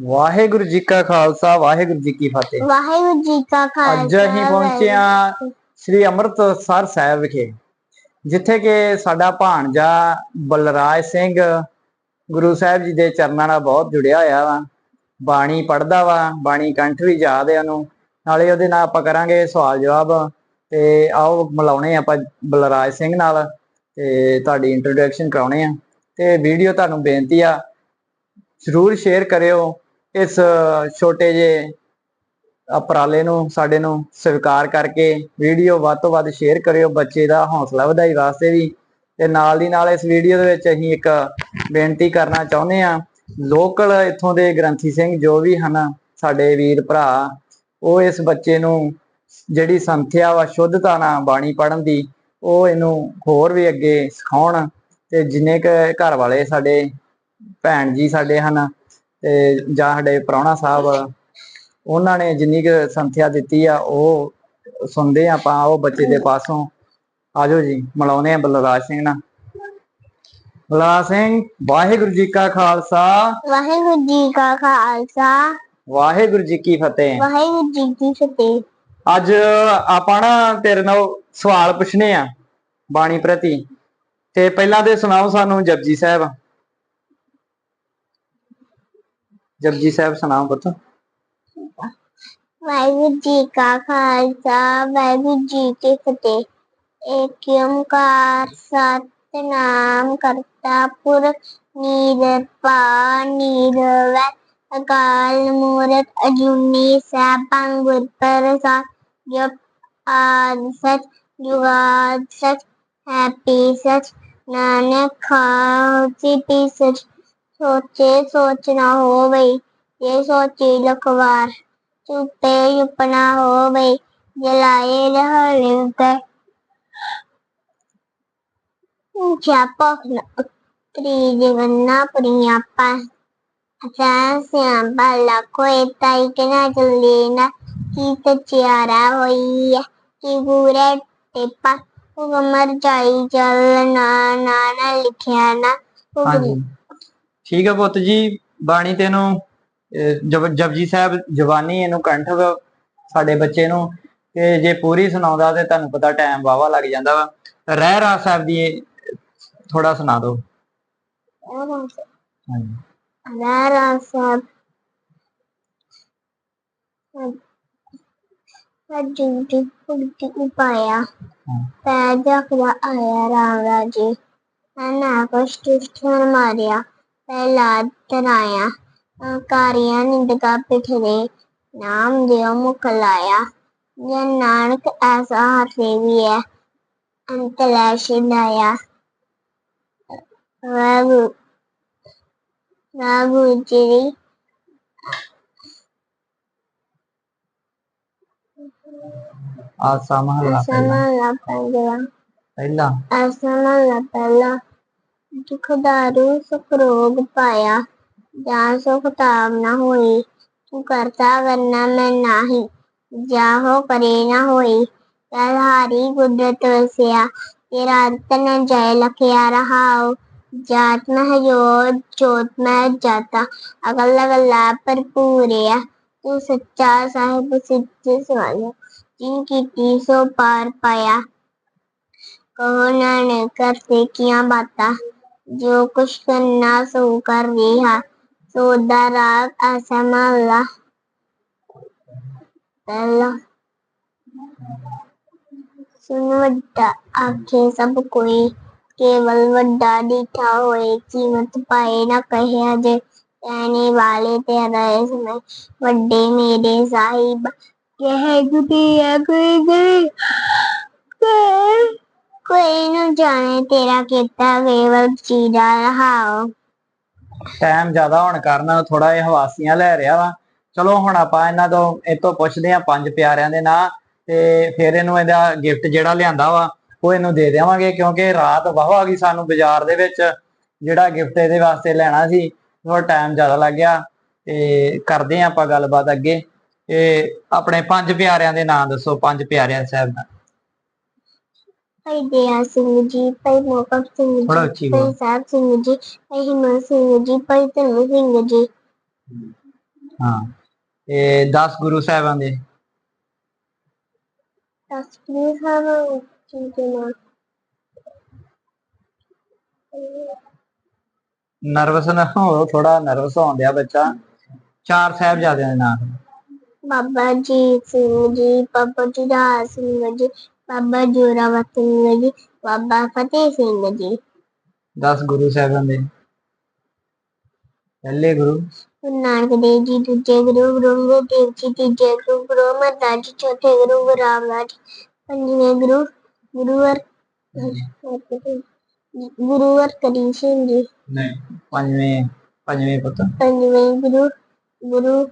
ਵਾਹਿਗੁਰੂ ਜੀ ਕਾ ਖਾਲਸਾ ਵਾਹਿਗੁਰੂ ਜੀ ਕੀ ਫਤਿਹ। ਵਾਹਿਗੁਰੂ ਜੀ ਕਾ ਖਾਲਸਾ ਅੱਜ ਅਸੀਂ ਪਹੁੰਚੇ ਹਾਂ ਸ੍ਰੀ ਅੰਮ੍ਰਿਤਸਰ ਸਾਹਿਬ ਵਿਖੇ ਜਿੱਥੇ ਕਿ ਸਾਡਾ ਭਾਣਜਾ ਬਲਰਾਜ ਸਿੰਘ ਗੁਰੂ ਸਾਹਿਬ ਜੀ ਦੇ ਚਰਨਾਂ ਨਾਲ ਬਹੁਤ ਜੁੜਿਆ ਹੋਇਆ ਵਾ। ਬਾਣੀ ਪੜਦਾ ਵਾ ਬਾਣੀ ਕੰਠ ਵੀ ਯਾਦ ਹੈ ਉਹਨੂੰ। ਨਾਲੇ ਉਹਦੇ ਨਾਲ ਆਪਾਂ ਕਰਾਂਗੇ ਸਵਾਲ ਜਵਾਬ ਤੇ ਆਓ ਮਿਲਾਉਣੇ ਆਪਾਂ ਬਲਰਾਜ ਸਿੰਘ ਨਾਲ ਤੇ ਤੁਹਾਡੀ ਇੰਟਰੋਡਕਸ਼ਨ ਕਰਾਉਣੇ ਆ। ਤੇ ਵੀਡੀਓ ਤੁਹਾਨੂੰ ਬੇਨਤੀ ਆ ਜ਼ਰੂਰ ਸ਼ੇਅਰ ਕਰਿਓ ਇਸ ਛੋਟੇ ਜਿਹੇ ਉਪਰਾਲੇ ਨੂੰ, ਸਾਡੇ ਨੂੰ ਸਵੀਕਾਰ ਕਰਕੇ ਵੀਡੀਓ ਵੱਧ ਤੋਂ ਵੱਧ ਸ਼ੇਅਰ ਕਰਿਓ, ਬੱਚੇ ਦਾ ਹੌਸਲਾ ਵਧਾਈ ਵਾਸਤੇ ਵੀ। ਤੇ ਨਾਲ ਦੀ ਨਾਲ ਇਸ ਵੀਡੀਓ ਦੇ ਵਿੱਚ ਅਸੀਂ ਇੱਕ ਬੇਨਤੀ ਕਰਨਾ ਚਾਹੁੰਦੇ ਆ ਲੋਕਲ ਇੱਥੋਂ ਦੇ ਗ੍ਰੰਥੀ ਸਿੰਘ ਜੋ ਵੀ ਹਨ, ਸਾਡੇ ਵੀਰ ਭਰਾ, ਉਹ ਇਸ ਬੱਚੇ ਨੂੰ ਜਿਹੜੀ ਸੰਥਿਆ ਵਾ, ਸ਼ੁੱਧਤਾ ਨਾਲ ਬਾਣੀ ਪੜਨ ਦੀ, ਉਹ ਇਹਨੂੰ ਹੋਰ ਵੀ ਅੱਗੇ ਸਿਖਾਉਣ। ਤੇ ਜਿੰਨੇ ਕ ਘਰ ਵਾਲੇ ਸਾਡੇ ਭੈਣ ਜੀ ਸਾਡੇ ਹਨ ਤੇ ਜਾਂ ਸਾਡੇ ਪ੍ਰਾਹੁਣਾ ਸਾਹਿਬ ਉਹਨਾਂ ਨੇ ਜਿੰਨੀ ਕੁ ਸੰਥਿਆ ਦਿੱਤੀ ਆ ਉਹ ਸੁਣਦੇ ਆ ਆਪਾਂ ਉਹ ਬੱਚੇ ਦੇ ਪਾਸੋਂ। ਆਜੋ ਜੀ ਮਿਲਾਉਂਦੇ ਆ ਬਲਰਾਜ ਸਿੰਘ ਨਾਲ। ਬਲਰਾਜ ਸਿੰਘ ਵਾਹਿਗੁਰੂ ਜੀ ਕਾ ਖਾਲਸਾ। ਵਾਹਿਗੁਰੂ ਜੀ ਕਾ ਖਾਲਸਾ। ਵਾਹਿਗੁਰੂ ਜੀ ਕੀ ਫਤਿਹ। ਵਾਹਿਗੁਰੂ ਜੀ ਕੀ ਫਤਿਹ। ਅੱਜ ਆਪਾਂ ਨਾ ਤੇਰੇ ਨਾਲ ਸਵਾਲ ਪੁੱਛਣੇ ਆ ਬਾਣੀ ਪ੍ਰਤੀ। ਤੇ ਪਹਿਲਾਂ ਤੇ ਸੁਣਾਓ ਸਾਨੂੰ ਜਪਜੀ ਸਾਹਿਬ। ਜਪਜੀ ਸਾਹਿਬ ਸੁਣਾਓ ਪੁੱਤ। ਵਾਹਿਗੁਰੂ ਜੀ ਕਾ ਖਾਲਸਾ, ਵਾਹਿਗੁਰੂ ਜੀ ਕੀ ਫਤਿਹ। ਏਕ ਓੰਕਾਰ ਸਤਨਾਮ ਕਰਤਾ ਪੁਰਖ ਨਿਰਭਉ ਨਿਰਵੈ। ਅਕਾਲ ਮੂਰਤ ਅਜੂਨੀ ਸੈਭੰ ਗੁਰ ਪ੍ਰਸਾਦ, ਜਪ ਆਦਿ ਸਚ, ਜੁਗਾਦ ਸਚ, ਹੈਪੀ ਸਚ, ਨਾਨਕ ਖਾਸੀ ਪੀ ਸਚ। ਸੋਚੇ ਸੋਚਣਾ ਹੋਵੇ ਇਹ ਸੋਚੀ ਲਖਵਾਰ ਚੁੱਪੇ ਚੁੱਪਣਾ ਹੋਵੇ ਜਲਾਏ ਰਹਿ ਜਾਪਕ ਤਰੀ ਜਗਨਾ ਪ੍ਰਿਆ ਪਾ ਅਸਾਂ ਸਿਆਂਬਾ ਲਖੋਏ ਤਾਈ ਕਨਾ ਚੱਲੇ ਨਾ, ਕੀ ਤਚਿਆਰਾ ਹੋਈ ਹੈ ਕੀ ਪੂਰੇ ਟੇਪਾ ਉਹ ਮਰ ਜਾਈ ਚੱਲ ਨਾ ਨਾ ਨਾ ਲਿਖਿਆ ਨਾ ਹਾਂਜੀ। ਠੀਕ ਹੈ ਪੁੱਤ ਜੀ ਬਾਣੀ ਤੈਨੂੰ ਜਪਜੀ ਸਾਹਿਬ ਜਵਾਨੀ ਇਹਨੂੰ ਕੰਠ ਵਾ ਸਾਡੇ ਬੱਚੇ ਨੂੰ ਤੇ ਜੇ ਪੂਰੀ ਸੁਣਾਉਂਦਾ ਤੇ ਤੁਹਾਨੂੰ ਪਤਾ ਟਾਈਮ ਵਾਵਾ ਲੱਗ ਜਾਂਦਾ ਵਾ। ਰਹਿ ਰਾ ਸਾਹਿਬ ਦੀ ਥੋੜਾ ਸੁਣਾ ਦਿਓ। Aya Ram Raji Anakas Tushtan Maria Pelad Taraya ਕਾਰੀਆਂ ਨਿੰਦਕਾ ਪਿਠਰੇ ਨਾਮ ਦਿਓ ਮੁਖ ਲਾਇਆ। ਜੇ ਨਾਨਕ ਐਸਾ ਹਸੇ ਵੀ ਹੈ ਅੰਤ ਲੈ ਛਿਡਾਇਆ ਵਾਹਿਗੁਰੂ ਵਾਹਿਗੁਰੂ ਜੀ ਆਸਾ ਮਹਲਾ ਪਹਿਲਾ। ਅਸਮਾਨ ਪੰਜਵਾ ਪਹਿਲਾ। ਅਸਮਾਨ ਦੁਖ ਦਾਰੂ ਸੁਖ ਰੋਗ ਪਾਇਆ। ਜਾਂ ਸੁਖ ਤਾਮ ਨਾ ਹੋਈ, ਤੂੰ ਕਰਤਾ ਕਰਨਾ ਮੈਂ ਨਾਹੀ। ਜਾਹੋ ਕਰੇ ਨਾ ਹੋਈ ਤਲ ਹਾਰੀ ਕੁਦਰਤ ਵਸਿਆ। ਤੇਰਾ ਅੰਤ ਨ ਜੈ ਲਖਿਆ ਰਹਾਉ। ਜਾਤ ਮਹਿ ਜੋਤ ਜੋਤ ਮਹਿ ਜਾਤਾ। ਅਗਲ ਅਗਲਾ ਭਰਪੂਰਿਆ ਤੂੰ ਸੱਚਾ ਸਾਹਿਬ ਸਿੱਧ ਸਵਾਇਆ। ਜਿਨ ਕੀਤੀ ਸੋ ਪਾਰ ਪਾਇਆ। ਕਹੋ ਨਾਨਕ ਕਰਤੇ ਕੀਆਂ ਬਾਤਾਂ। ਜੋ ਕੁਛ ਕਰਨਾ ਸੋ ਕਰ ਰਿਹਾ ਸੋ ਦਾ ਰਾਗ ਅਸਮਾਲਾ ਪਹਿਲਾ ਸੁਨ ਵੱਡਾ ਆਖੇ ਸਭ ਕੋਈ ਕੇਵਲ ਵੱਡਾ ਡੀਠਾ ਹੋਏ ਕੀਮਤ ਪਾਏ ਨਾ ਕਹਿਆ ਜੇ ਕਹਿਣੇ ਵਾਲੇ ਤੇ ਰਹੇ ਸਮੇਂ ਵੱਡੇ ਮੇਰੇ ਸਾਹਿਬ ਕਹਿ ਗੁਦੀ ਆ ਕੋਈ ਨੂੰ ਜਾਣੇ, ਤੇਰਾ ਕੀਤਾ ਕੇਵਲ ਚੀਰਾ ਰਹਾਓ ਟਾਈਮ ਜ਼ਿਆਦਾ ਹੋਣ ਕਾਰਨ ਥੋੜਾ ਜਿਹਾ ਹਵਾਸੀਆਂ ਲੈ ਰਿਹਾ ਵਾ। ਚਲੋ, ਹੁਣ ਆਪਾਂ ਇਹਨਾਂ ਤੋਂ ਇਹ ਤੋਂ ਪੁੱਛਦੇ ਆ ਪੰਜ ਪਿਆਰਿਆਂ ਦੇ ਨਾਂ ਤੇ ਫਿਰ ਇਹਨੂੰ ਇਹਦਾ ਗਿਫਟ ਜਿਹੜਾ ਲਿਆਂਦਾ ਵਾ, ਉਹ ਇਹਨੂੰ ਦੇ ਦੇਵਾਂਗੇ ਕਿਉਂਕਿ ਰਾਤ ਵਾਹ ਆ ਗਈ ਸਾਨੂੰ ਬਾਜ਼ਾਰ ਦੇ ਵਿੱਚ, ਜਿਹੜਾ ਗਿਫਟ ਇਹਦੇ ਵਾਸਤੇ ਲੈਣਾ ਸੀ ਥੋੜਾ ਟਾਈਮ ਜ਼ਿਆਦਾ ਲੱਗ ਗਿਆ। ਤੇ ਕਰਦੇ ਆ ਆਪਾਂ ਗੱਲਬਾਤ ਅੱਗੇ। ਤੇ ਆਪਣੇ ਪੰਜ ਪਿਆਰਿਆਂ ਦੇ ਨਾਂ ਦੱਸੋ, ਪੰਜ ਪਿਆਰਿਆਂ ਸਾਹਿਬ ਦਾ। ਭਾਈ ਦਇਆ ਸਿੰਘ ਜੀ ਭਾਈ ਮੋਕਮ ਸਿੰਘ ਜੀ ਭਾਈ ਬੋਲ ਸਾਹਿਬ ਸਿੰਘ ਜੀ ਭਾਈ ਹਿਮਨ ਸਿੰਘ ਜੀ ਭਾਈ ਧਨੂ ਸਿੰਘ ਜੀ। ਹਾਂ ਇਹ 10 ਗੁਰੂ ਸਾਹਿਬਾਂ ਦੇ। ਤਸਵੀਰ ਹਾਂ ਠੀਕ ਹੈ ਨਾ। ਨਰਵਸ ਨਾ ਹੋ ਥੋੜਾ ਨਰਵਸ ਹੋਣ ਡਿਆ ਬੱਚਾ। ਚਾਰ ਸਾਹਿਬਜ਼ਾਦਿਆਂ ਦੇ ਨਾਮ ਬਾਬਾ ਜੀ ਸਿੰਘ ਜੀ ਬਾਬਾ ਜੁਝਾਰ ਸਿੰਘ ਜੀ ਬਾਬਾ ਜੋਰਾਵਰ ਸਿੰਘ ਜੀ ਬਾਬਾ ਫਤਿਹ ਸਿੰਘ ਜੀ। 10 ਗੁਰੂ ਸਾਹਿਬਾਂ ਦੇ। ਪਹਿਲੇ ਗੁਰੂ। ਗੁਰੂ ਨਾਨਕ ਦੇਵ ਜੀ ਦੂਜੇ ਗੁਰੂ ਗੁਰੂ ਅੰਗਦ ਦੇਵ ਜੀ ਤੀਜੇ ਗੁਰੂ ਗੁਰੂ ਅਮਰਦਾਸ ਜੀ ਚੌਥੇ ਗੁਰੂ ਗੁਰੂ ਰਾਮਦਾਸ ਜੀ ਪੰਜਵੇਂ ਗੁਰੂ ਗੁਰੂ ਹਰ ਗੁਰੂ ਹਰਕ੍ਰਿਸ਼ਨ ਸਿੰਘ ਜੀ। ਨਹੀਂ ਪੰਜਵੇਂ ਪੰਜਵੇਂ ਪੁੱਤ। ਪੰਜਵੇਂ ਗੁਰੂ ਗੁਰੂ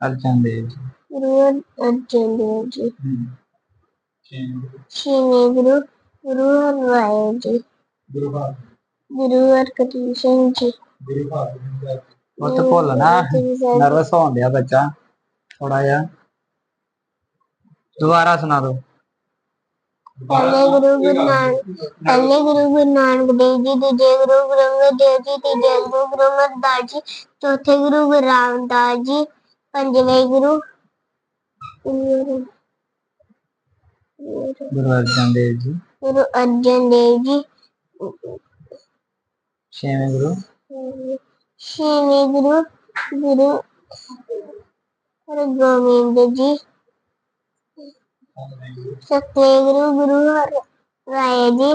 ਅਰਜਨ ਦੇਵ ਜੀ। ਗੁਰੂ ਅਰਜਨ ਦੇਵ ਜੀ। ਹਮ। ਛੇਵੇਂ ਗੁਰੂ ਗੁਰੂ ਹਰਰਾਏ ਜੀ ਗੁਰੂ ਬਾਦ ਗੁਰੂ ਹਰਕ੍ਰਿਸ਼ਨ ਜੀ ਗੁਰੂ ਬਾਦ ਪੁੱਤ ਭੁੱਲ ਨਾ ਨਰਵਸ ਹੋਣ ਡਿਆ ਬੱਚਾ ਥੋੜਾ ਜਿਹਾ ਦੁਬਾਰਾ ਸੁਣਾ ਦੋ ਪਹਿਲੇ ਗੁਰੂ ਗੁਰੂ ਨਾਨਕ ਪਹਿਲੇ ਗੁਰੂ ਗੁਰੂ ਨਾਨਕ ਦੇਵ ਜੀ ਦੂਜੇ ਗੁਰੂ ਗੁਰੂ ਅੰਗਦ ਦੇਵ ਜੀ ਤੀਜੇ ਗੁਰੂ ਗੁਰੂ ਅਮਰਦਾਸ ਜੀ ਚੌਥੇ ਗੁਰੂ ਗੁਰੂ ਰਾਮਦਾਸ ਜੀ ਪੰਜਵੇਂ ਗੁਰੂ ਗੁਰੂ ਅਰਜਨ ਦੇਵ ਜੀ। ਗੁਰੂ ਅਰਜਨ ਦੇਵ ਜੀ। ਛੇਵੇਂ ਗੁਰੂ। ਛੇਵੇਂ ਗੁਰੂ ਗੁਰੂ ਹਰਗੋਬਿੰਦ ਜੀ। ਸੱਤਵੇਂ ਗੁਰੂ ਗੁਰੂ ਰਾਏ ਜੀ।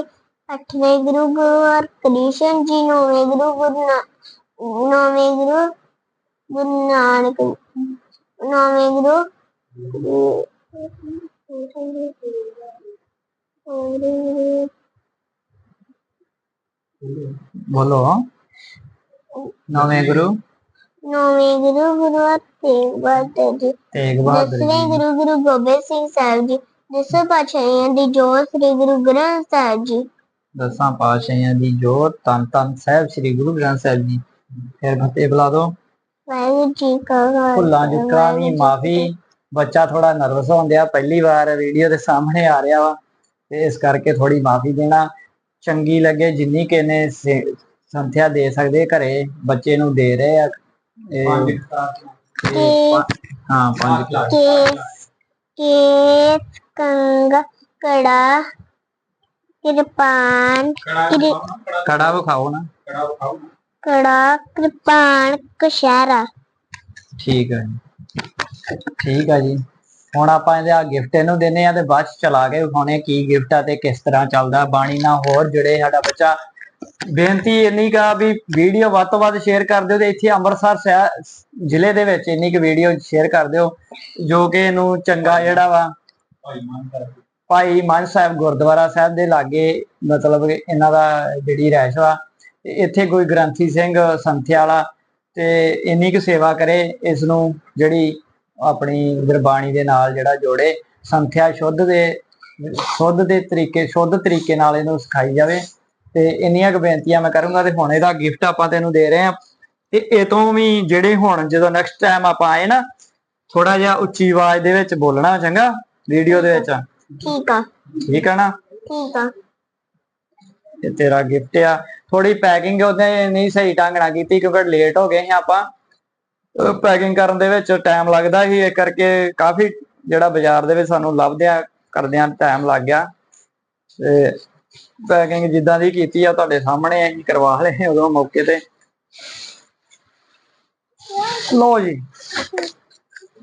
ਅੱਠਵੇਂ ਗੁਰੂ ਗੁਰੂ ਹਰਕ੍ਰਿਸ਼ਨ ਜੀ। ਨੌਵੇਂ ਗੁਰੂ ਗੁਰੂ ਨੌਵੇਂ ਗੁਰੂ ਗੁਰੂ ਨਾਨਕ ਨੌਵੇਂ ਗੁਰੂ ਬੋਲੋ ਨੌਵੇਂ ਗੁਰੂ ਨੌਵੇਂ ਗੁਰੂ ਗੁਰੂ ਤੇਗ ਬਹਾਦਰ ਜੀ ਤੇਗ ਬਹਾਦਰ ਦਸਵੇਂ ਜੀ ਗੁਰੂ ਗੁਰੂ ਗੋਬਿੰਦ ਸਿੰਘ ਸਾਹਿਬ ਜੀ ਦਸਵੇਂ ਪਾਤਸ਼ਾਹੀਆਂ ਦੀ ਜੋਤ ਸ੍ਰੀ ਗੁਰੂ ਗ੍ਰੰਥ ਸਾਹਿਬ ਜੀ ਦਸਾਂ ਪਾਤਸ਼ਾਹੀਆਂ ਦੀ ਜੋਤ ਤਨ ਤਨ ਸਾਹਿਬ ਸ੍ਰੀ ਗੁਰੂ ਗ੍ਰੰਥ ਸਾਹਿਬ ਜੀ ਫਿਰ ਫਤਿਹ ਬੁਲਾ ਦੋ ਵਾਹਿਗੁਰੂ ਜੀ ਕਾ ਖਾਲਸਾ ਭੁੱਲਾਂ ਚੁੱਕਾਂ ਦੀ ਮਾਫੀ ਬੱਚਾ ਥੋੜਾ ਨਰਵਸ ਹੁੰਦਿਆ ਪਹਿਲੀ ਵਾਰ ਵੀਡੀਓ ਦੇ ਸਾਹਮਣੇ ਆ ਰਿਹਾ ਵਾ ਤੇ ਇਸ ਕਰਕੇ ਥੋੜੀ ਮਾਫੀ ਦੇਣਾ। ਚੰਗੀ ਲੱਗੇ ਜਿੰਨੀ ਕਿ ਨੇ ਸੰਥਿਆ ਦੇ ਸਕਦੇ ਘਰੇ ਬੱਚੇ ਨੂੰ ਦੇ ਰਹੇ ਆ। ਇਹ- ਇਹ ਪੰਜ- ਹਾਂ ਪੰਜ ਕਲਾਸ ਕੇਸ ਕੇਸ ਕੰਗ ਕੜਾ ਕਿਰਪਾਨ ਕਿਰ- ਕੜਾ ਵਿਖਾਓ। ਨਾ। ਕੜਾ ਕਿਰਪਾਨ ਕਸ਼ਹਿਰਾ ਠੀਕ ਹੈ ਜੀ। ਠੀਕ ਹੈ ਜੀ। ਹੁਣ ਆਪਾਂ ਇਹਦੇ ਆ ਗਿਫਟ ਇਹਨੂੰ ਦਿੰਨੇ ਆ ਤੇ ਬਾਅਦ ਚ ਚਲਾ ਕੇ ਵਿਖਾਉਣੇ ਕੀ ਗਿਫਟ ਆ ਤੇ ਕਿਸ ਤਰ੍ਹਾਂ ਚੱਲਦਾ ਬਾਣੀ ਨਾਲ। ਹੋਰ ਜੁੜੇ ਸਾਡਾ ਬੱਚਾ ਬੇਨਤੀ ਇੰਨੀ ਕਾ ਵੀ ਵੀਡੀਓ ਵੱਧ ਤੋਂ ਵੱਧ ਸ਼ੇਅਰ ਕਰ ਦਿਓ ਤੇ ਇੱਥੇ ਅੰਮ੍ਰਿਤਸਰ ਜ਼ਿਲ੍ਹੇ ਦੇ ਵਿੱਚ ਇੰਨੀ ਕੁ ਵੀਡੀਓ ਸ਼ੇਅਰ ਕਰ ਦਿਓ ਜੋ ਕਿ ਇਹਨੂੰ ਚੰਗਾ ਜਿਹੜਾ ਵਾ ਭਾਈ ਮਾਨ ਸਾਹਿਬ। ਗੁਰਦੁਆਰਾ ਸਾਹਿਬ ਦੇ ਲਾਗੇ ਮਤਲਬ ਇਹਨਾਂ ਦਾ ਜਿਹੜੀ ਰਹਿਸ਼ ਵਾ ਇੱਥੇ ਕੋਈ ਗ੍ਰੰਥੀ ਸਿੰਘ ਸੰਥਿਆ ਵਾਲਾ ਤੇ ਇੰਨੀ ਕੁ ਸੇਵਾ ਕਰੇ ਇਸ ਨੂੰ ਜਿਹੜੀ ਆਪਣੀ ਗੁਰਬਾਣੀ ਦੇ ਨਾਲ ਜਿਹੜਾ ਜੋੜੇ ਸੰਥਿਆ ਸ਼ੁੱਧ ਦੇ ਸ਼ੁੱਧ ਦੇ ਤਰੀਕੇ ਸ਼ੁੱਧ ਤਰੀਕੇ ਨਾਲ ਇਹਨੂੰ ਸਿਖਾਈ ਜਾਵੇ। ਤੇ ਇੰਨੀਆਂ ਕੁ ਬੇਨਤੀਆਂ ਮੈਂ ਕਰੂੰਗਾ ਤੇ ਹੁਣ ਇਹਦਾ ਗਿਫਟ ਆਪਾਂ ਤੈਨੂੰ ਦੇ ਰਹੇ ਆ ਤੇ ਇਹ ਤੋਂ ਵੀ ਜਿਹੜੇ ਹੁਣ ਜਦੋਂ ਨੈਕਸਟ ਟਾਈਮ ਆਪਾਂ ਆਏ ਨਾ ਥੋੜਾ ਜਿਹਾ ਉੱਚੀ ਆਵਾਜ਼ ਦੇ ਵਿੱਚ ਬੋਲਣਾ ਚੰਗਾ ਵੀਡੀਓ ਦੇ ਵਿੱਚ। ਠੀਕ ਆ। ਠੀਕ ਹੈ ਨਾ? ਠੀਕ ਆ। ਇਹ ਤੇਰਾ ਗਿਫਟ ਆ। ਥੋੜੀ ਪੈਕਿੰਗ ਉਹਨੇ ਨਹੀਂ ਸਹੀ ਢੰਗ ਨਾਲ ਕੀਤੀ ਕਿਉਂਕਿ ਲੇਟ ਹੋ ਗਏ ਸੀ ਆਪਾਂ। ਪੈਕਿੰਗ ਕਰਨ ਦੇ ਵਿੱਚ ਟਾਈਮ ਲੱਗਦਾ ਸੀ ਇਹ ਕਰਕੇ ਕਾਫੀ ਜਿਹੜਾ ਬਾਜ਼ਾਰ ਦੇ ਵਿੱਚ ਸਾਨੂੰ ਲੱਭਦਿਆਂ ਕਰਦਿਆਂ ਟਾਈਮ ਲੱਗ ਗਿਆ। ਤੇ ਪੈਕਿੰਗ ਜਿੱਦਾਂ ਦੀ ਕੀਤੀ ਆ ਤੁਹਾਡੇ ਸਾਹਮਣੇ ਅਸੀਂ ਕਰਵਾ ਲਏ ਉਦੋਂ ਮੌਕੇ ਤੇ। ਲੋ ਜੀ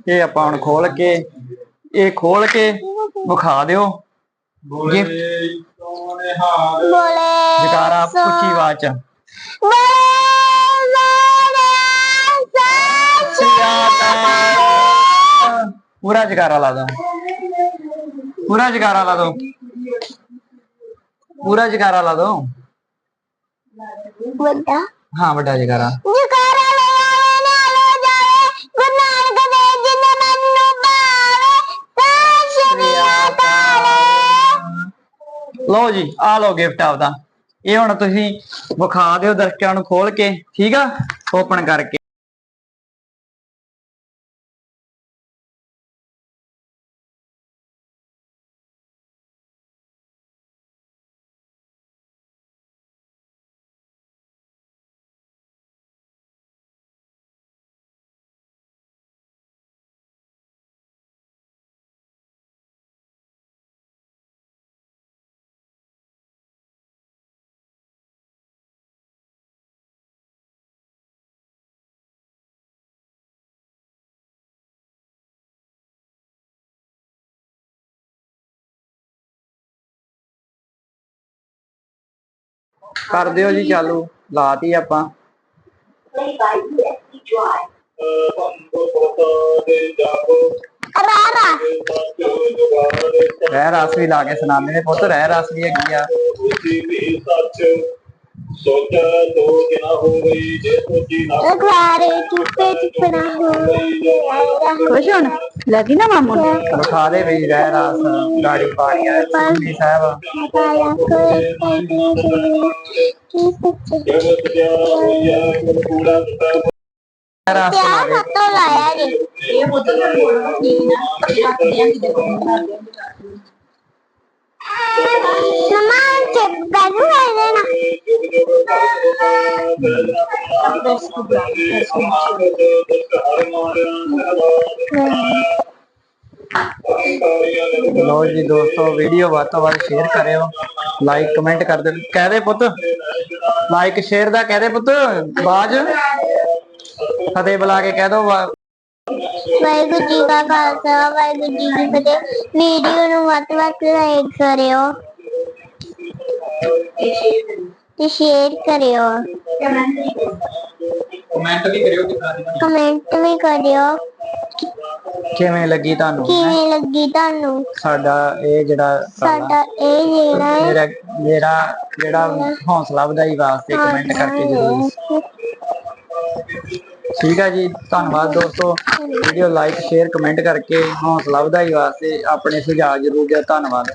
ਇਹ ਆਪਾਂ ਹੁਣ ਖੋਲ ਕੇ ਇਹ ਖੋਲ ਕੇ ਵਿਖਾ ਦਿਓ। ਗਿਫਟ। ਬੋਲੇ ਜਕਾਰਾ ਉੱਚੀ ਆਵਾਜ਼ ਚ। ਪੂਰਾ ਜਕਾਰਾ ਲਾ ਦੋ। ਪੂਰਾ ਜਕਾਰਾ ਲਾ ਦੋ। ਪੂਰਾ ਜਕਾਰਾ ਲਾ ਦੋ। ਵੱਡਾ। ਹਾਂ ਵੱਡਾ ਜਕਾਰਾ ਜਕਾਰਾ ਲਗਾਵੇ ਨਾਲੇ ਜਾਵੇ। ਗੁਰੂ ਨਾਨਕ ਦੇਵ ਜੀ ਨੇ ਮੈਨੂੰ ਸ਼੍ਰੀ ਲਓ ਜੀ ਆ ਲਓ ਗਿਫਟ ਆਪਦਾ। ਇਹ ਹੁਣ ਤੁਸੀਂ ਵਿਖਾ ਦਿਓ ਦਰਸ਼ਕਾਂ ਨੂੰ ਖੋਲ ਕੇ। ਠੀਕ ਆ? ਓਪਨ ਕਰਕੇ। ਕਰ ਦਿਓ ਜੀ ਚਾਲੂ? ਲਾਤੀ ਆਪਾਂ। ਰਾਰਾ ਰਹਿ ਰਸ ਵੀ ਲਾ ਕੇ ਸੁਣਾਉਂਦੇ ਨੇ। ਪੁੱਤ ਰਹਿ ਰਸ ਵੀ ਹੈਗੀ ਆ। ਸੋਚਾ ਤੋ ਕਿਨਾ ਹੋ ਗਈ ਜੇ ਸੋਚੀ ਨਾ ਅਖਾਰੇ ਚੁੱਪੇ ਚੁੱਪਣਾ ਹੋ ਖੁਸ਼ ਹੁਣ? ਲੱਗੀ ਨਾ ਮਾਮੂ ਨੂੰ? ਦੇ ਵੀ ਰਹਿ ਰਸ ਗਾੜੀ ਪਾਣੀ ਆ ਸੁਖਮਨੀ ਸਾਹਿਬ। ਪਾਇਆ ਕੋਈ ਕੋਈ ਕੀ ਸੱਚੇ ਜਗਤ ਜਾ ਹੋਇਆ ਕੁਲ ਕੂੜਾ ਰਹਿ ਰਸ ਕੇ ਸੱਤੋ ਲਾਇਆ ਜੀ। ਇਹ ਪੁੱਤ ਦਾ ਬੋਲਣਾ ਠੀਕ ਨਾ ਦੇਖੋ ਮਾਰ ਦਿਆਂਗੇ ਸਮਾਨ ਲੋ ਜੀ ਦੋਸਤੋ ਵੀਡੀਓ ਵੱਧ ਤੋਂ ਵੱਧ ਸ਼ੇਅਰ ਕਰਿਓ। ਲਾਈਕ ਕਮੈਂਟ ਕਰ ਦਿਓ। ਕਹਦੇ ਪੁੱਤ। ਲਾਈਕ ਸ਼ੇਅਰ ਦਾ ਕਹਦੇ ਪੁੱਤ। ਬਾਜ। ਫਤਿਹ ਬੁਲਾ ਕੇ ਕਹਿ ਦੋ। ਵਾਹਿਗੁਰੂ ਜੀ ਕਾ ਖਾਲਸਾ ਵਾਹਿਗੁਰੂ ਜੀ ਕੀ ਫਤਿਹ। ਵੀਡੀਓ ਨੂੰ ਵੱਧ ਵੱਧ ਲਾਈਕ ਕਰਿਓ ਤੇ ਸ਼ੇਅਰ ਕਰਿਓ। ਕਮੈਂਟ ਵੀ ਕਰਿਓ ਕਿ ਕਮੈਂਟ ਵੀ ਕਰਿਓ। ਕਿਵੇਂ ਲੱਗੀ ਤੁਹਾਨੂੰ? ਕਿਵੇਂ ਲੱਗੀ ਤੁਹਾਨੂੰ? ਸਾਡਾ ਇਹ ਜਿਹੜਾ। ਸਾਡਾ ਇਹ ਜਿਹੜਾ ਹੈ। ਮੇਰਾ ਮੇਰਾ ਜਿਹੜਾ ਹੌਸਲਾ ਵਧਾਈ ਵਾਸਤੇ ਕਮੈਂਟ ਕਰਕੇ ਜ਼ਰੂਰ ਠੀਕ ਹੈ ਜੀ, ਧੰਨਵਾਦ ਦੋਸਤੋ। ਵੀਡੀਓ ਲਾਈਕ ਸ਼ੇਅਰ ਕਮੈਂਟ ਕਰਕੇ ਹੌਸਲਾ ਵਧਾਈ ਵਾਸਤੇ ਆਪਣੇ ਸੁਝਾਅ ਜ਼ਰੂਰ ਦਿਓ ਧੰਨਵਾਦ।